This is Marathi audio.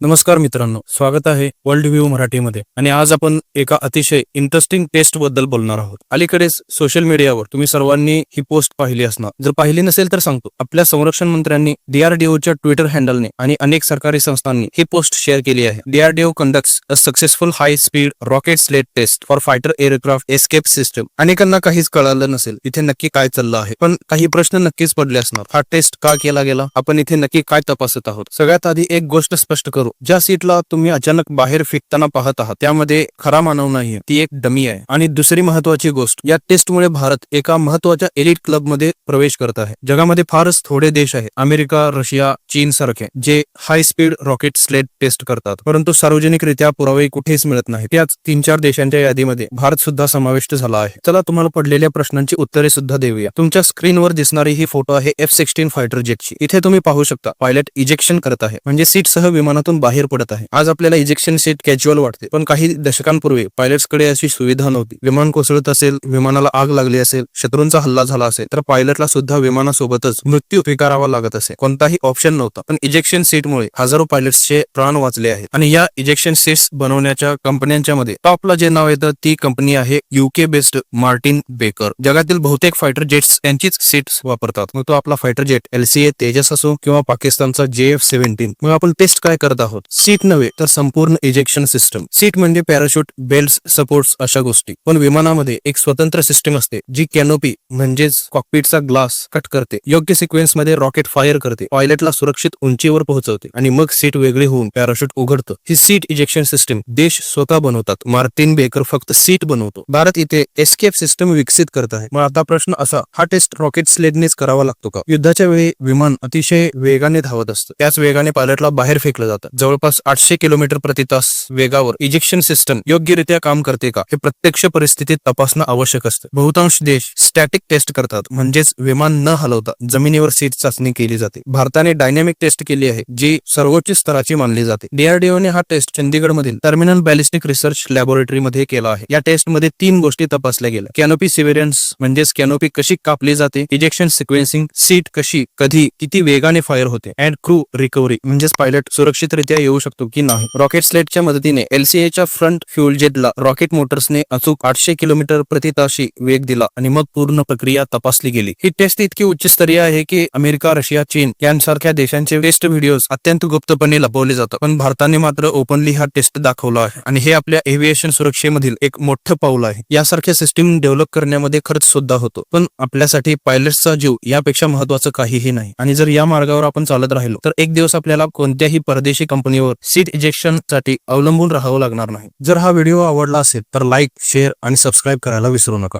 नमस्कार मित्रांनो स्वागत आहे वर्ल्ड व्ह्यू मराठीमध्ये. आणि आज आपण एका अतिशय इंटरेस्टिंग टेस्टबद्दल बोलणार आहोत. अलीकडेच सोशल मीडियावर तुम्ही सर्वांनी ही पोस्ट पाहिली असणार. जर पाहिली नसेल तर सांगतो आपल्या संरक्षण मंत्र्यांनी डीआरडीओच्या ट्विटर हँडलने आणि अनेक सरकारी संस्थांनी ही पोस्ट शेअर केली आहे. DRDO conducts a successful high speed rocket sled test for fighter aircraft escape system अनेकांना काहीच कळालं नसेल इथे नक्की काय चाललं आहे. पण काही प्रश्न नक्कीच पडले असणार. हा टेस्ट का केला गेला? आपण इथे नक्की काय तपासत आहोत? सगळ्यात आधी एक गोष्ट स्पष्ट करू. ज्या सीटला तुम्ही अचानक बाहेर फेकताना पाहत आहात त्यामध्ये खरा मानव नाहीये ती एक डमी आहे. आणि दुसरी महत्वाची गोष्ट या टेस्टमुळे भारत एका महत्त्वाच्या एलिट क्लबमध्ये प्रवेश करत आहे. जगामध्ये फारच थोडे देश आहेत अमेरिका रशिया चीन सारखे जे high speed rocket sled test करतात. परंतु सार्वजनिकरित्या पुरावे कुठेच मिळत नाही त्याच तीन चार देशांच्या यादीमध्ये भारत सुद्धा समाविष्ट झाला आहे. चला तुम्हाला पडलेल्या प्रश्नांची उत्तरे सुद्धा देऊया. तुमच्या स्क्रीनवर दिसणारी ही फोटो आहे एफ सिक्स्टीन फायटर जेटची इथे तुम्ही पाहू शकता पायलट इजेक्शन करत आहे. म्हणजे सीट सह विमानातून बाहेर पडत आहे. आज आपल्याला इजेक्शन सीट कॅज्युअल वाटते पण काही दशकांपूर्वी पायलट्सकडे अशी सुविधा नव्हती. विमान कोसळत असेल विमानाला आग लागली असेल शत्रूंचा हल्ला झाला असेल तर पायलटला सुद्धा विमानासोबतच मृत्यू स्वीकारावा लागत असे. कोणताही ऑप्शन नव्हता. पण इजेक्शन सीटमुळे हजारो पायलट्सचे प्राण वाचले आहेत. आणि या इजेक्शन सीट्स बनवण्याच्या कंपन्यांच्या मध्ये टॉपला जे नाव येतं ती कंपनी आहे युके बेस्ड मार्टिन बेकर. जगातील बहुतेक फायटर जेट्स त्यांचीच सीट्स वापरतात. मग तो आपला फायटर जेट एलसीए तेजस असो किंवा पाकिस्तानचा जे एफ सेव्हन्टीन मग आपण टेस्ट काय करत? आहोत. सीट नव्हे तर संपूर्ण इजेक्शन सिस्टम सीट म्हणजे पॅराशूट बेल्ट सपोर्ट्स अशा गोष्टी. पण विमानामध्ये एक स्वतंत्र सिस्टम असते जी कॅनोपी म्हणजेच कॉकपीटचा ग्लास कट करते. योग्य सिक्वेन्समध्ये रॉकेट फायर करते पायलटला सुरक्षित उंचीवर पोहोचवते आणि मग सीट वेगळी होऊन पॅराशूट उघडतं. ही सीट इजेक्शन सिस्टम देश स्वतः बनवतात. मार्टिन बेकर फक्त सीट बनवतो. भारत इथे एस्केप सिस्टम विकसित करत आहे. मग आता प्रश्न असा हा टेस्ट रॉकेट स्लेडनेच करावा लागतो का? युद्धाच्या वेळी विमान अतिशय वेगाने धावत असतं. त्याच वेगाने पायलटला बाहेर फेकलं जातं. जवळपास आठशे किलोमीटर प्रति तास वेगावर इजेक्शन सिस्टम योग्यरित्या काम करते का हे प्रत्यक्ष परिस्थितीत तपासणं आवश्यक असतं. बहुतांश देश स्टॅटिक टेस्ट करतात म्हणजेच विमान न हलवता जमिनीवर सीट चाचणी केली जाते. भारताने डायनॅमिक टेस्ट केली आहे जी सर्वोच्च स्तराची मानली जाते. डीआरडीओने हा टेस्ट चंदीगड मधील टर्मिनल बॅलिस्टिक रिसर्च लॅबोरेटरी मध्ये केला आहे. या टेस्टमध्ये तीन गोष्टी तपासल्या गेल्या. कॅनोपी सिव्हिरियन्स म्हणजेच कॅनोपी कशी कापली जाते इजेक्शन सिक्वेन्सिंग सीट कशी कधी किती वेगाने फायर होते अँड क्रू रिकव्हरी म्हणजेच पायलट सुरक्षित सुरक्षितरित्या येऊ शकतो की नाही? रॉकेट स्लेटच्या मदतीने एलसीएच्या फ्रंट फ्युल जेटला रॉकेट मोटर्सने अचूक आठशे किलोमीटर प्रति ताशी वेग दिला आणि मग पूर्ण प्रक्रिया तपासली गेली. ही टेस्ट इतकी उच्चस्तरीय आहे की अमेरिका रशिया चीन यांसारख्या देशांचे टेस्ट व्हिडिओज अत्यंत गुप्तपणे लपवले जातात. पण भारताने मात्र ओपनली हा टेस्ट दाखवला आहे आणि हे आपल्या एव्हिएशन सुरक्षेमधील एक मोठं पाऊल आहे. यासारख्या सिस्टीम डेव्हलप करण्यामध्ये खर्च सुद्धा होतो. पण आपल्यासाठी पायलटचा जीव यापेक्षा महत्वाचं काहीही नाही. आणि जर या मार्गावर आपण चालत राहिलो तर एक दिवस आपल्याला कोणत्याही परदेशी कंपनीवर सीट इजेक्शनसाठी अवलंबून राहावं लागणार नाही. जर हा व्हिडिओ आवडला असेल तर लाईक शेअर आणि सबस्क्राईब करायला विसरू नका.